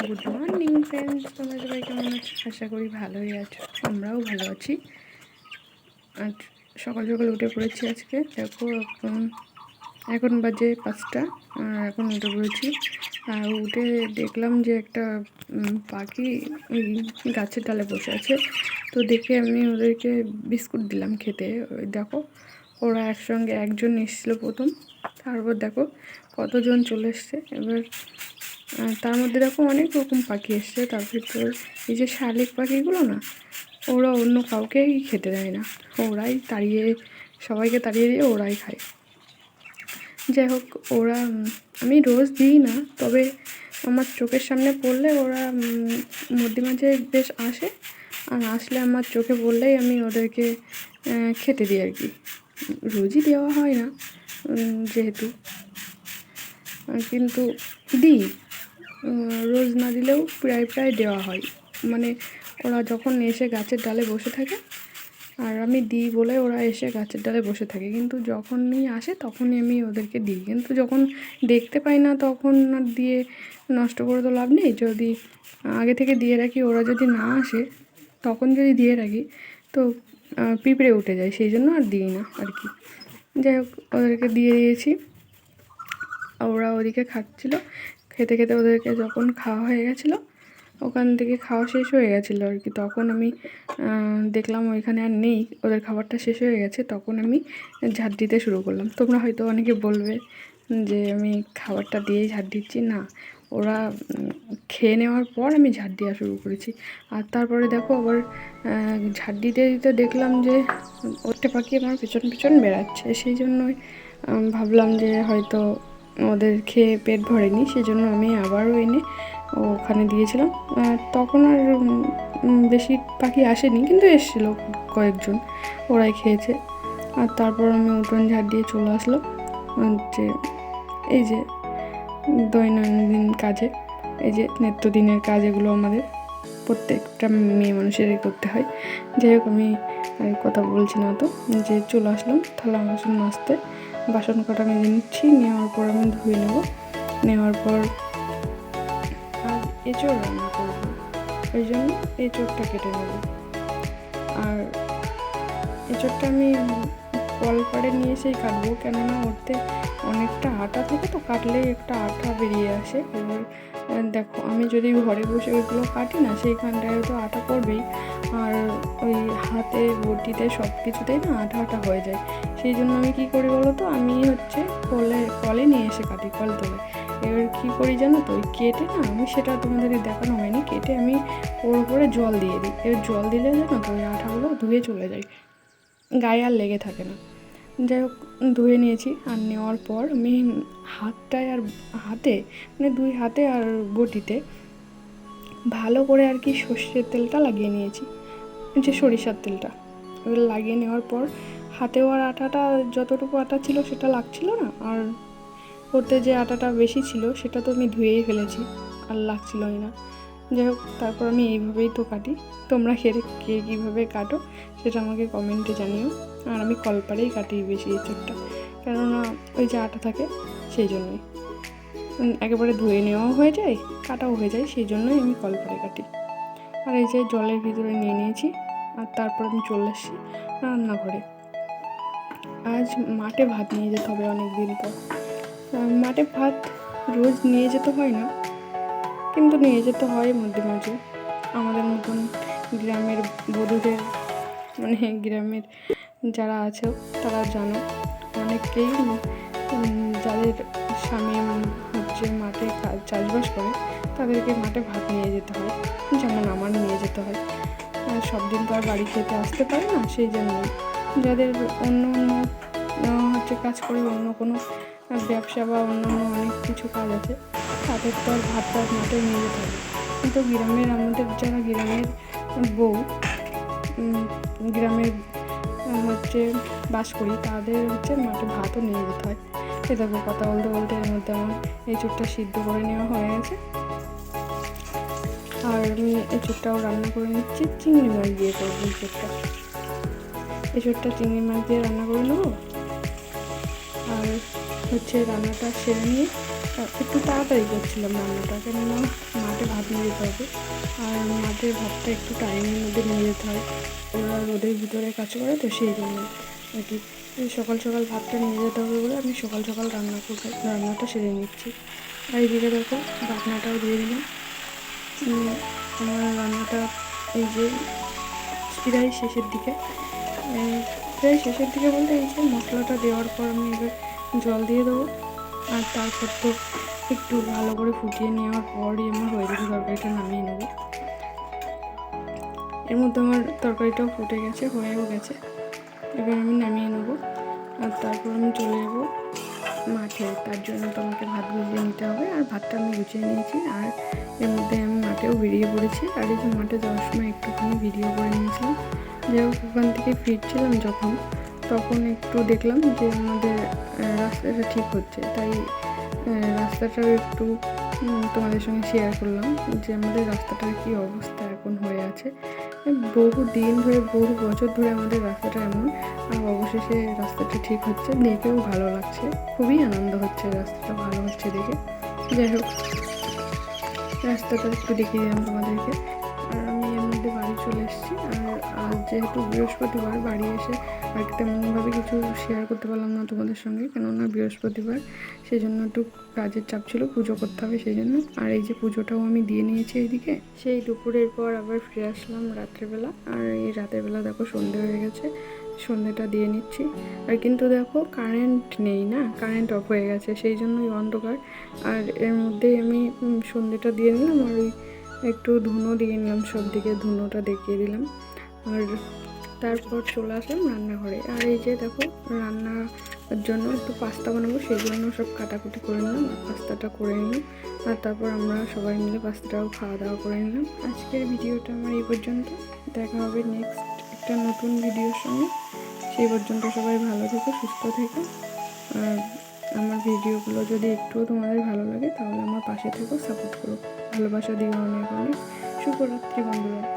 Good morning friends তোমরা সবাই কেমন আছো? আশা করি ভালোই আছো। আমরাও ভালো আছি। আজ সকাল সকাল উঠে পড়েছি আজকে। দেখো এখন এখন বাজে পাঁচটা এখন উঠে পড়েছি। আর উঠে দেখলাম যে একটা পাখি ওই গাছের ডালে বসে আছে। তো দেখে আমি ওদেরকে বিস্কুট দিলাম খেতে। ওই দেখো, ওরা একসঙ্গে একজন এসেছিল প্রথম। তারপর দেখো কতজন চলে এসছে। এবার তার মধ্যে দেখো অনেক রকম পাখি এসছে। তার ভিতর এই যে শালিক পাখিগুলো না, ওরা অন্য কাউকেই খেতে দেয় না। ওরাই তাড়িয়ে, সবাইকে তাড়িয়ে দিয়ে ওরাই খায়। যাই হোক ওরা আমি রোজ দিই না, তবে আমার চোখের সামনে পড়লে ওরা মধ্যে মাঝে বেশ আসে। আর আসলে আমার চোখে পড়লেই আমি ওদেরকে খেতে দিই আর কি। রোজই দেওয়া হয় না যেহেতু। কিন্তু দিই রোজ না দিলেও প্রায় প্রায় দেওয়া হয়। মানে ওরা যখন এসে গাছের ডালে বসে থাকে আর আমি দিই বলে ওরা এসে গাছের ডালে বসে থাকে। কিন্তু যখনই আসে তখনই আমি ওদেরকে দিই। কিন্তু যখন দেখতে পাই না তখন আর দিয়ে নষ্ট করে তো লাভ নেই। যদি আগে থেকে দিয়ে রাখি, ওরা যদি না আসে, তখন যদি দিয়ে রাখি, তো পিঁপড়ে উঠে যায়। সেই জন্য আর দিই না আর কি। যাই হোক, ওদেরকে দিয়ে দিয়েছি। ওরা ওদিকে খাচ্ছিল। খেতে খেতে ওদেরকে যখন খাওয়া হয়ে গেছিল ওখান থেকে খাওয়া শেষ হয়ে গেছিল আর কি। তখন আমি দেখলাম ওইখানে আর নেই। ওদের খাবারটা শেষ হয়ে গেছে। তখন আমি ঝাড় দিতে শুরু করলাম। তোমরা হয়তো অনেকে বলবে যে, আমি খাবারটা দিয়েই ঝাড় দিচ্ছি। না, ওরা খেয়ে নেওয়ার পর আমি ঝাড় দেওয়া শুরু করেছি। আর তারপরে দেখো, আবার ঝাড় দিতে দিতে দেখলাম যে ওটা পাখি আমার পিছন পিছন বেড়াচ্ছে। সেই জন্যই ভাবলাম যে হয়তো ওদের খেয়ে পেট ভরেনি সেই জন্য আমি আবারও এনে ওখানে দিয়েছিলাম। তখন আর বেশি পাখি আসেনি, কিন্তু এসেছিল কয়েকজন, ওরাই খেয়েছে। আর তারপর আমি উঠোন ঝাড় দিয়ে চলে আসলো যে এই যে দৈনন্দিন কাজে, এই যে নিত্যদিনের কাজ এগুলো আমাদের প্রত্যেকটা মেয়ে মানুষেরই করতে হয়। যাই হোক, আমি কথা বলছি না তো, যে চলে আসলাম থালা বাসন মাজতে বাসন কটা মেজে নিচ্ছি, নেওয়ার পর আমি ধুয়ে নেব। নেওয়ার পর আর এঁচড় রান্না করব। ওই জন্য এঁচড়টা কেটে নেব। আর এঁচড়টা আমি কল পাড়ে নিয়ে এসেই কাটবো, কেননা ওতে অনেকটা আটা থাকে তো কাটলেই একটা আটা বেরিয়ে আসে। এবার দেখো, আমি যদি ঘরে বসে ওইগুলো কাটি না, সেইখানটায় তো আটা পড়বেই। আর ওই হাতে বটিতে সব কিছুতেই না আঠা আটা হয়ে যায়। সেই জন্য আমি কী করি বলো তো? আমি হচ্ছে কলে কলে নিয়ে এসে কাটি, কল তোলে। এবার কী করি জানো তো? কেটে না আমি সেটা তোমাদের দেখানো হয়নি, কেটে আমি ওর উপরে জল দিয়ে দিই। এবার জল দিলে জানো তো ওই আঠাগুলো ধুয়ে চলে যায়। গায়ে আর লেগে থাকে না। যাই হোক, ধুয়ে নিয়েছি আর নেওয়ার পর আমি হাতটায় আর হাতে মানে দুই হাতে আর বটিতে ভালো করে আর কি সর্ষের তেলটা লাগিয়ে নিয়েছি। যে সরিষার তেলটা। এবার লাগিয়ে নেওয়ার পর হাতেও আর আটাটা যতটুকু আটা ছিল সেটা লাগছিল না, আর ওতে যে আটাটা বেশি ছিল সেটা তো আমি ধুয়েই ফেলেছি, আর লাগছিলই না। যাই হোক, তারপর আমি এইভাবেই তো কাটি। তোমরা খেয়ে কে কীভাবে কাটো সেটা আমাকে কমেন্টে জানিও। আর আমি কলপারেই কাটি বেশি এই এঁচড়টা কেননা ওই যে আটা থাকে সেই জন্যই। একেবারে ধুয়ে নেওয়াও হয়ে যায়, কাটাও হয়ে যায়, সেই জন্যই আমি কলপারে কাটি। আর এই যে জলের ভিতরে নিয়ে নিয়েছি আর তারপর আমি চলে এসেছি রান্নাঘরে। আজ মাঠে ভাত নিয়ে যেতে হবে অনেক দিন পর মাঠে ভাত রোজ নিয়ে যেতে হয় না, কিন্তু নিয়ে যেতে হয় মধ্যে মাঝে। আমাদের মতন গ্রামের বধূদের মানে গ্রামের যারা আছে তারা জানো, অনেকেই যাদের স্বামী হচ্ছে মাঠে চাষবাস করে, তাদেরকে মাঠে ভাত নিয়ে যেতে হয়। যেমন আমার নিয়ে যেতে হয়। সব দিন তো আর বাড়ি খেতে আসতে পারে না, সেই জন্য যাদের অন্য অন্য হচ্ছে কাজ করে অন্য কোনো ব্যবসা বা অন্য অনেক কিছু কাজ আছে, তাদের তো আর ভাত টাত মাঠে নিয়ে যেতে হবে। কিন্তু গ্রামের, আমাদের যারা গ্রামের বউ গ্রামের হচ্ছে বাস করি, তাদের হচ্ছে মাঠে ভাতও নিয়ে যেতে হয়। এ দেখো কথা বলতে বলতে এর মধ্যে আমার এই চোখটা সিদ্ধ করে নেওয়া হয়ে গেছে। আর আমি এঁচোড়টাও রান্না করে নিচ্ছি। চিংড়ি মাছ দিয়ে করব এঁচোড়টা। এঁচোড়টা চিংড়ি মাছ দিয়ে রান্না করে নেব। আর হচ্ছে রান্নাটা সেরে নিয়ে একটু তাড়াতাড়ি করছিলাম রান্নাটা, কেননা মাঠে ভাত নিয়ে যেতে হবে। আর মাঠে ভাতটা একটু টাইমের মধ্যে নিয়ে যেতে হয়। ওরা রোদের ভিতরে কাজ করে, তো সেই জন্য আর কি। সকাল সকাল ভাতটা নিয়ে যেতে হবে বলে আমি সকাল সকাল রান্না করতে রান্নাটা সেরে নিচ্ছি। আর এইদিকে দেখো, বাটনাটাও দিয়ে দিলাম। আমার রান্নাটা এই যে প্রায় শেষের দিকে। প্রায় শেষের দিকে বলতে এই যে মশলাটা দেওয়ার পর আমি এবার জল দিয়ে দেবো। আর তারপর তো একটু ভালো করে ফুটিয়ে নেওয়ার পরই আমার হয়ে যাবে তরকারিটা নামিয়ে নেব। এর মধ্যে আমার তরকারিটাও ফুটে গেছে, হয়েও গেছে। এবার আমি নামিয়ে নেব। আর তারপর আমি চলে যাব মাঠে তার জন্য তোমাকে ভাত গুছিয়ে নিতে হবে। আর ভাতটা আমি গুছিয়ে নিয়েছি, আর এর মধ্যে আমি মাঠেও বেরিয়ে পড়েছি। আর এই যে মাঠে যাওয়ার সময় একটুখানি ভিডিও করে নিয়েছিলাম। হোক ওখান থেকে ফিরছিলাম যখন, তখন একটু দেখলাম যে আমাদের রাস্তাটা ঠিক হচ্ছে। তাই রাস্তাটাও একটু তোমাদের সঙ্গে শেয়ার করলাম যে আমাদের রাস্তাটার কী অবস্থা এখন হয়ে আছে। বহু দিন ধরে, বহু বছর ধরে আমাদের রাস্তাটা এমন, আর অবশেষে রাস্তাটা ঠিক হচ্ছে। দেখেও ভালো লাগছে। খুবই আনন্দ হচ্ছে রাস্তাটা, ভালো হচ্ছে দেখে। যাই হোক, রাস্তাটা একটু দেখিয়ে দিলাম তোমাদেরকে। চলে এসেছি। আর যেহেতু বৃহস্পতিবার, বাড়ি এসে আর তেমনভাবে কিছু শেয়ার করতে পারলাম না তোমাদের সঙ্গে। কেননা বৃহস্পতিবার সেই জন্য একটু কাজের চাপ ছিল, পুজো করতে হবে সেই জন্য আর এই যে পুজোটাও আমি দিয়ে নিয়েছি এইদিকে। সেই দুপুরের পর আবার ফিরে আসলাম রাত্রেবেলা। আর এই রাতের বেলা দেখো সন্ধে হয়ে গেছে, সন্ধেটা দিয়ে নিচ্ছি। আর কিন্তু দেখো কারেন্ট নেই না কারেন্ট অফ হয়ে গেছে, সেই জন্যই অন্ধকার। আর এর মধ্যেই আমি সন্ধেটা দিয়ে নিলাম। আর ওই একটু ধুনো দিয়ে নিলাম সব দিকে ধুনোটা দেখিয়ে দিলাম। আর তারপর চলে আসলাম রান্নাঘরে। আর এই যে দেখো, রান্নার জন্য একটু পাস্তা বানাবো সেই জন্য সব কাটাকুটি করে নিলাম পাস্তাটা করে নিলাম। আর তারপর আমরা সবাই মিলে পাস্তাটাও খাওয়া দাওয়া করে নিলাম। আজকের ভিডিওটা আমার এই পর্যন্ত। দেখা হবে নেক্সট একটা নতুন ভিডিওর সঙ্গে। সেই পর্যন্ত সবাই ভালো থেকো, সুস্থ থেকো। আর আমার ভিডিওগুলো যদি একটুও তোমাদের ভালো লাগে, তাহলে আমার পাশে থেকেও সাপোর্ট করো। ভালোবাসা দিও অনেক অনেক। শুভরাত্রি বন্ধুরা।